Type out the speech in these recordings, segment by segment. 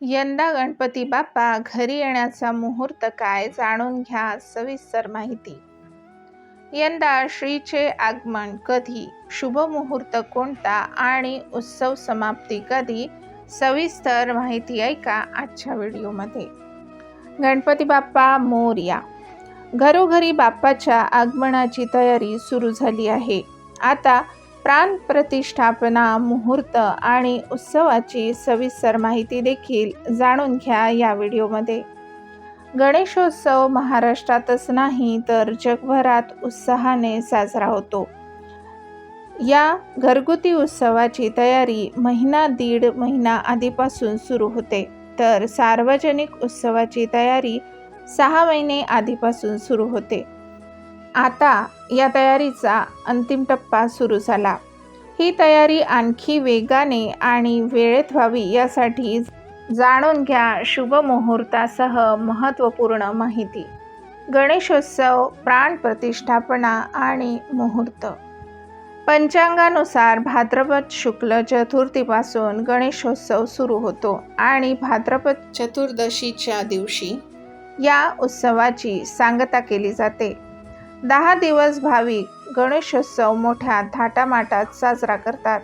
यंदा गणपती बाप्पा घरी येण्याचा मुहूर्त काय जाणून घ्या सविस्तर माहिती. यंदा श्रीचे आगमन कधी? शुभ मुहूर्त कोणता आणि उत्सव समाप्ती कधी? सविस्तर माहिती ऐका आजच्या व्हिडिओमध्ये. गणपती बाप्पा मोरया. घरोघरी बाप्पाच्या आगमनाची तयारी सुरू झाली आहे. आता प्राण प्रतिष्ठापना मुहूर्त आणि उत्सवाची सविस्तर माहिती देखील जाणून घ्या या व्हिडिओमध्ये. गणेशोत्सव महाराष्ट्रातच नाही तर जगभरात उत्साहाने साजरा होतो. या घरगुती उत्सवाची तयारी महिना दीड महिना आधीपासून सुरू होते तर सार्वजनिक उत्सवाची तयारी सहा महिने आधीपासून सुरू होते. आता या तयारीचा अंतिम टप्पा सुरू झाला. ही तयारी आणखी वेगाने आणि वेळेत व्हावी यासाठी जाणून घ्या शुभ मुहूर्तासह महत्त्वपूर्ण माहिती. गणेशोत्सव प्राण प्रतिष्ठापना आणि मुहूर्त. पंचांगानुसार भाद्रपद शुक्ल चतुर्थीपासून गणेशोत्सव सुरू होतो आणि भाद्रपद चतुर्दशीच्या दिवशी या उत्सवाची सांगता केली जाते. दहा दिवस भाविक गणेशोत्सव मोठ्या थाटामाटात साजरा करतात.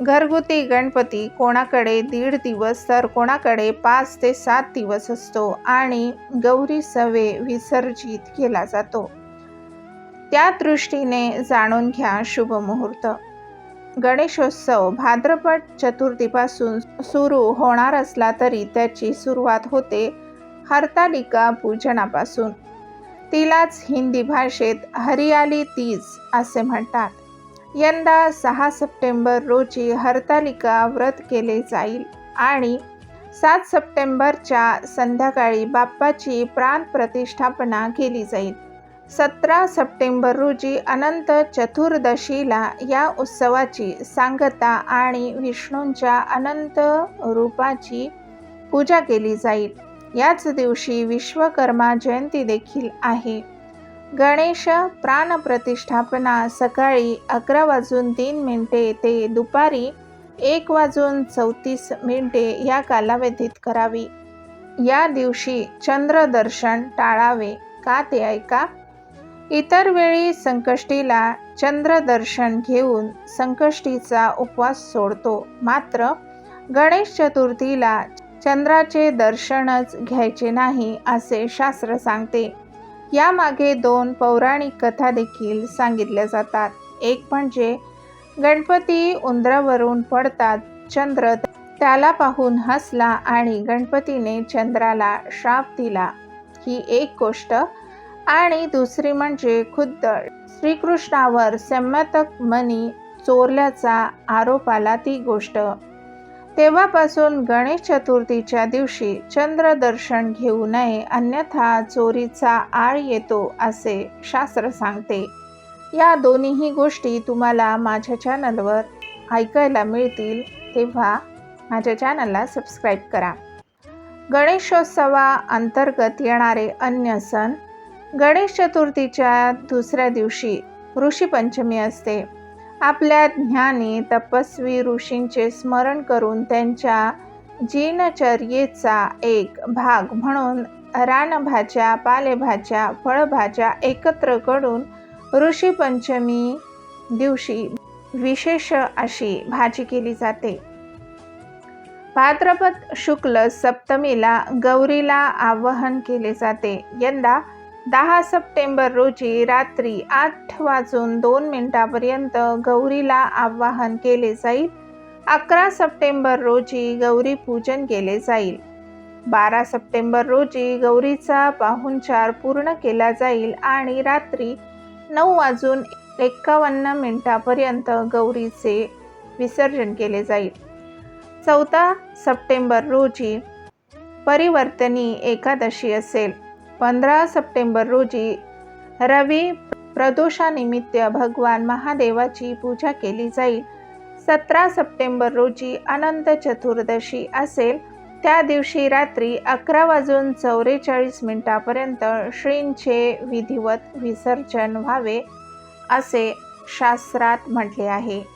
घरगुती गणपती कोणाकडे दीड दिवस तर कोणाकडे पाच ते सात दिवस असतो आणि गौरी सवे विसर्जित केला जातो. त्या दृष्टीने जाणून घ्या शुभ मुहूर्त. गणेशोत्सव भाद्रपद चतुर्थीपासून सुरू होणार असला तरी त्याची सुरुवात होते हरतालिका पूजनापासून. तिलाच हिंदी भाषेत हरियाली तीज असे म्हणतात. यंदा सहा सप्टेंबर रोजी हरतालिका व्रत केले जाईल आणि सात सप्टेंबरच्या संध्याकाळी बाप्पाची प्राण प्रतिष्ठापना केली जाईल. सतरा सप्टेंबर रोजी अनंत चतुर्दशीला या उत्सवाची सांगता आणि विष्णूंच्या अनंत रूपाची पूजा केली जाईल. याच दिवशी विश्वकर्मा जयंती देखील आहे. गणेश प्राणप्रतिष्ठापना सकाळी अकरा वाजून तीन मिनिटे ते दुपारी एक वाजून चौतीस मिनिटे या कालावधीत करावी. या दिवशी चंद्रदर्शन टाळावे का ते ऐका? इतर वेळी संकष्टीला चंद्रदर्शन घेऊन संकष्टीचा उपवास सोडतो. मात्र गणेश चतुर्थीला चंद्राचे दर्शनच घ्यायचे नाही असे शास्त्र सांगते. यामागे दोन पौराणिक कथा देखील सांगितल्या जातात. एक म्हणजे गणपती उंदरावरून पडतात चंद्र त्याला पाहून हसला आणि गणपतीने चंद्राला श्राप दिला. ही एक गोष्ट. आणि दुसरी म्हणजे खुद्द. श्रीकृष्णावर संमतक मनी चोरल्याचा आरोप आला ती गोष्ट. तेव्हापासून गणेश चतुर्थीच्या दिवशी चंद्रदर्शन घेऊ नये अन्यथा चोरीचा आळ येतो असे शास्त्र सांगते. या दोन्हीही गोष्टी तुम्हाला माझ्या चॅनलवर ऐकायला मिळतील तेव्हा माझ्या चॅनलला सबस्क्राईब करा. गणेशोत्सवा अंतर्गत येणारे अन्य सण गणेश चतुर्थीच्या दुसऱ्या दिवशी ऋषीपंचमी असते. आपल्या ज्ञानी तपस्वी ऋषींचे स्मरण करून त्यांच्या जीनचर्येचा एक भाग म्हणून रानभाज्या पालेभाज्या फळभाज्या एकत्र करून ऋषीपंचमी दिवशी विशेष अशी भाजी केली जाते. भाद्रपद शुक्ल सप्तमीला गौरीला आवाहन केले जाते. यंदा दहा सप्टेंबर रोजी रात्री आठ वाजून दोन मिनिटापर्यंत गौरीला आवाहन केले जाईल. अकरा सप्टेंबर रोजी गौरी पूजन केले जाईल. बारा सप्टेंबर रोजी गौरीचा पाहुणचार पूर्ण केला जाईल आणि रात्री नऊ वाजून एक्कावन्न मिनिटापर्यंत गौरीचे विसर्जन केले जाईल. चौदा सप्टेंबर रोजी परिवर्तनी एकादशी असेल. पंधरा सप्टेंबर रोजी रवी प्रदोषानिमित्त भगवान महादेवाची पूजा केली जाईल. सतरा सप्टेंबर रोजी अनंत चतुर्दशी असेल. त्या दिवशी रात्री अकरा वाजून चौवेचाळीस मिनिटापर्यंत श्रींचे विधिवत विसर्जन व्हावे असे शास्त्रात म्हटले आहे.